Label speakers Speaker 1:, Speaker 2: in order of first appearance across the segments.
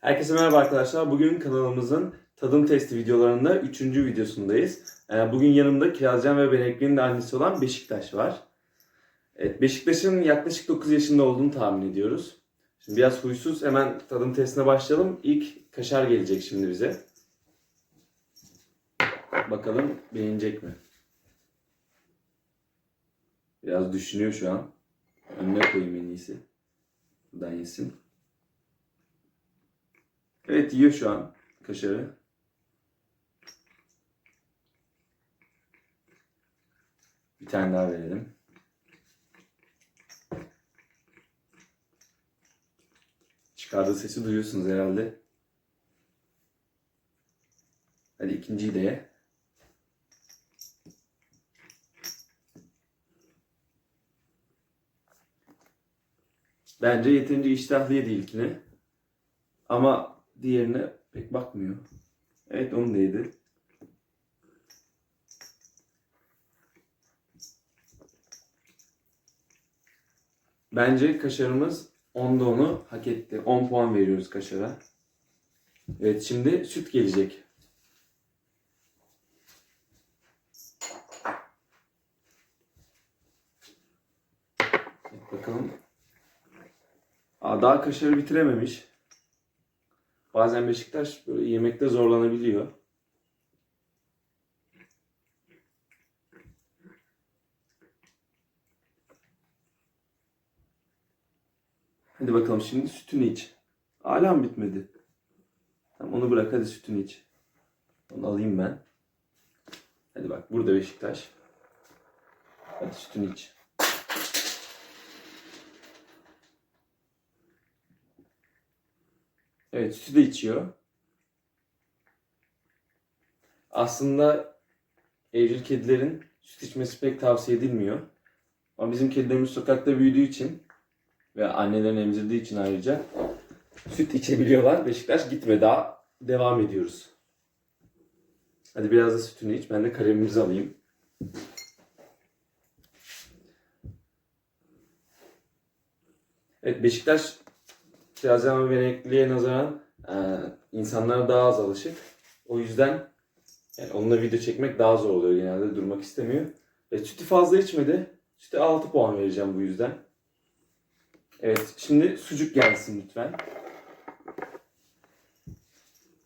Speaker 1: Herkese merhaba arkadaşlar. Bugün kanalımızın tadım testi videolarında 3. videosundayız. Ee, Bugün yanımda Kirazcan ve Benekli'nin de annesi olan Beşiktaş var. Evet, Beşiktaş'ın yaklaşık 9 yaşında olduğunu tahmin ediyoruz. Şimdi biraz huysuz. Hemen tadım testine başlayalım. İlk kaşar gelecek şimdi bize. Bakalım beğenecek mi? Biraz düşünüyor şu an. Önüne koyayım en iyisi. Buradan yesin. Evet yiyor şu an kaşarı. Bir tane daha verelim. Çıkardığı sesi duyuyorsunuz herhalde. Hadi ikinciyi de ye. Bence yeterince iştahlı yedi ilkini. Ama diğerine pek bakmıyor. Evet onu da. Bence kaşarımız 10'da 10'u hak etti. 10 puan veriyoruz kaşara. Evet şimdi süt gelecek. Bakalım. Aa, daha kaşarı bitirememiş. Bazen Beşiktaş böyle yemekte zorlanabiliyor. Hadi bakalım şimdi sütünü iç. Hala mı bitmedi? Tamam onu bırak hadi sütünü iç. Onu alayım ben. Hadi bak burada Beşiktaş. Hadi sütünü iç. Evet sütü de içiyor. Aslında evcil kedilerin süt içmesi pek tavsiye edilmiyor. Ama bizim kedilerimiz sokakta büyüdüğü için ve annelerin emzirdiği için ayrıca süt içebiliyorlar. Beşiktaş gitme daha devam ediyoruz. Hadi biraz da sütünü iç. Ben de kalemimizi alayım. Evet Beşiktaş Kirazcan ve Benekli'ye nazaran e, insanlara daha az alışık. O yüzden yani onunla video çekmek daha zor oluyor genelde durmak istemiyor. E, sütü fazla içmedi. Sütü 6 puan vereceğim bu yüzden. Evet şimdi sucuk gelsin lütfen.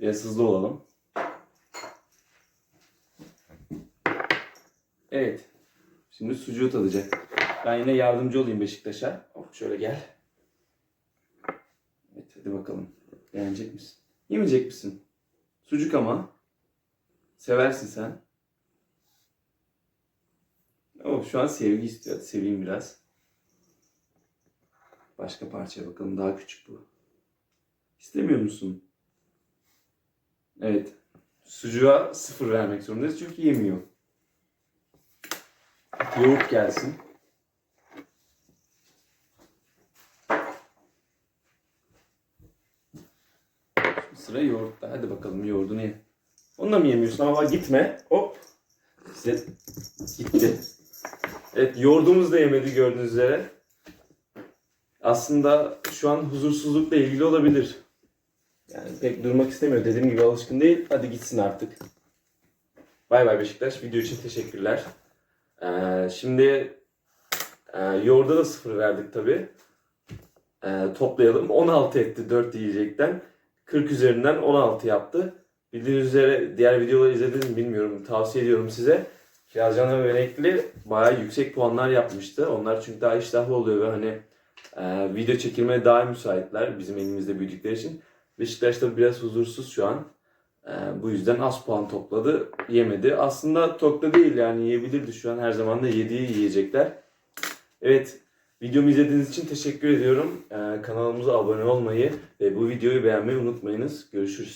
Speaker 1: Biraz hızlı olalım. Evet. Şimdi sucuğu tadacak. Ben yine yardımcı olayım Beşiktaş'a. Şöyle gel. Evet hadi bakalım. Beğenecek misin? Yemeyecek misin? Sucuk ama. Seversin sen. Oh, şu an sevgi istiyor. Hadi seveyim biraz. Başka parçaya bakalım. Daha küçük bu. İstemiyor musun? Evet. Sucuğa sıfır vermek zorundayız çünkü yemiyor. Yoğurt gelsin. Şimdi sıra yoğurtta. Hadi bakalım yoğurdunu ye. Onu da mı yemiyorsun? Ama gitme. Hop. İşte gitti. Evet yoğurdumuz da yemedi gördüğünüz üzere. Aslında şu an huzursuzlukla ilgili olabilir. Yani pek durmak istemiyor. Dediğim gibi alışkın değil. Hadi gitsin artık. Bay bay Beşiktaş. Video için teşekkürler. Ee, şimdi e, yoğurda da sıfır verdik tabi. Ee, toplayalım. 16 etti 4 yiyecekten. 40 üzerinden 16 yaptı. Bildiğiniz üzere diğer videoları izlediniz mi bilmiyorum. Tavsiye ediyorum size. Kirazcan ve Benekli bayağı yüksek puanlar yapmıştı. Onlar çünkü daha iştahlı oluyor ve hani e, video çekilmeye daha müsaitler bizim elimizde büyüdükleri için. Beşiktaş da biraz huzursuz şu an. E, bu yüzden az puan topladı. Yemedi. Aslında tokta değil yani yiyebilirdi şu an her zaman da yediği yiyecekler. Evet videomu izlediğiniz için teşekkür ediyorum. E, kanalımıza abone olmayı ve bu videoyu beğenmeyi unutmayınız. Görüşürüz.